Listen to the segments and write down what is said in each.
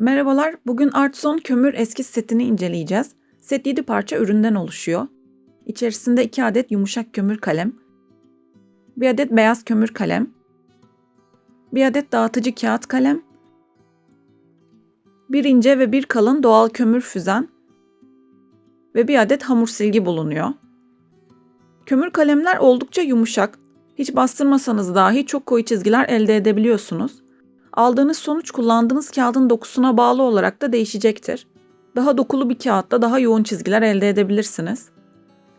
Merhabalar, bugün Artzon kömür eskiz setini inceleyeceğiz. Set 7 parça üründen oluşuyor. İçerisinde 2 adet yumuşak kömür kalem, 1 adet beyaz kömür kalem, 1 adet dağıtıcı kağıt kalem, 1 ince ve 1 kalın doğal kömür füzen ve 1 adet hamur silgi bulunuyor. Kömür kalemler oldukça yumuşak. Hiç bastırmasanız dahi çok koyu çizgiler elde edebiliyorsunuz. Aldığınız sonuç kullandığınız kağıdın dokusuna bağlı olarak da değişecektir. Daha dokulu bir kağıtta daha yoğun çizgiler elde edebilirsiniz.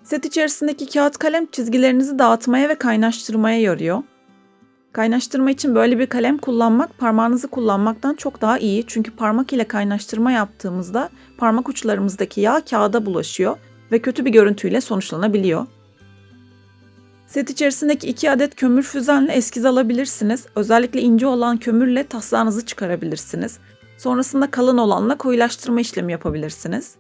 Set içerisindeki kağıt kalem çizgilerinizi dağıtmaya ve kaynaştırmaya yarıyor. Kaynaştırma için böyle bir kalem kullanmak parmağınızı kullanmaktan çok daha iyi çünkü parmak ile kaynaştırma yaptığımızda parmak uçlarımızdaki yağ kağıda bulaşıyor ve kötü bir görüntüyle sonuçlanabiliyor. Set içerisindeki iki adet kömür füzenle eskiz alabilirsiniz. Özellikle ince olan kömürle taslağınızı çıkarabilirsiniz. Sonrasında kalın olanla koyulaştırma işlemi yapabilirsiniz.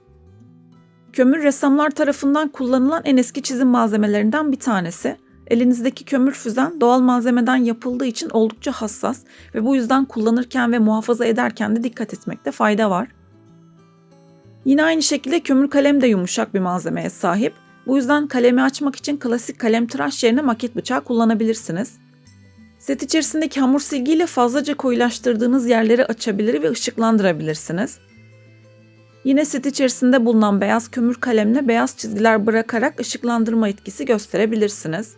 Kömür ressamlar tarafından kullanılan en eski çizim malzemelerinden bir tanesi. Elinizdeki kömür füzen doğal malzemeden yapıldığı için oldukça hassas ve bu yüzden kullanırken ve muhafaza ederken de dikkat etmekte fayda var. Yine aynı şekilde kömür kalem de yumuşak bir malzemeye sahip. Bu yüzden kalemi açmak için klasik kalem tıraş yerine maket bıçağı kullanabilirsiniz. Set içerisindeki hamur silgiyle fazlaca koyulaştırdığınız yerleri açabilir ve ışıklandırabilirsiniz. Yine set içerisinde bulunan beyaz kömür kalemle beyaz çizgiler bırakarak ışıklandırma etkisi gösterebilirsiniz.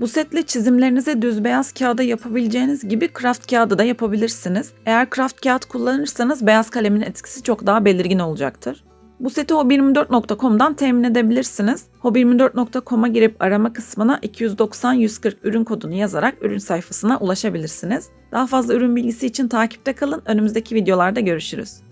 Bu setle çizimlerinize düz beyaz kağıda yapabileceğiniz gibi kraft kağıdı da yapabilirsiniz. Eğer kraft kağıt kullanırsanız beyaz kalemin etkisi çok daha belirgin olacaktır. Bu seti hobi24.com'dan temin edebilirsiniz. Hobi24.com'a girip arama kısmına 290-140 ürün kodunu yazarak ürün sayfasına ulaşabilirsiniz. Daha fazla ürün bilgisi için takipte kalın. Önümüzdeki videolarda görüşürüz.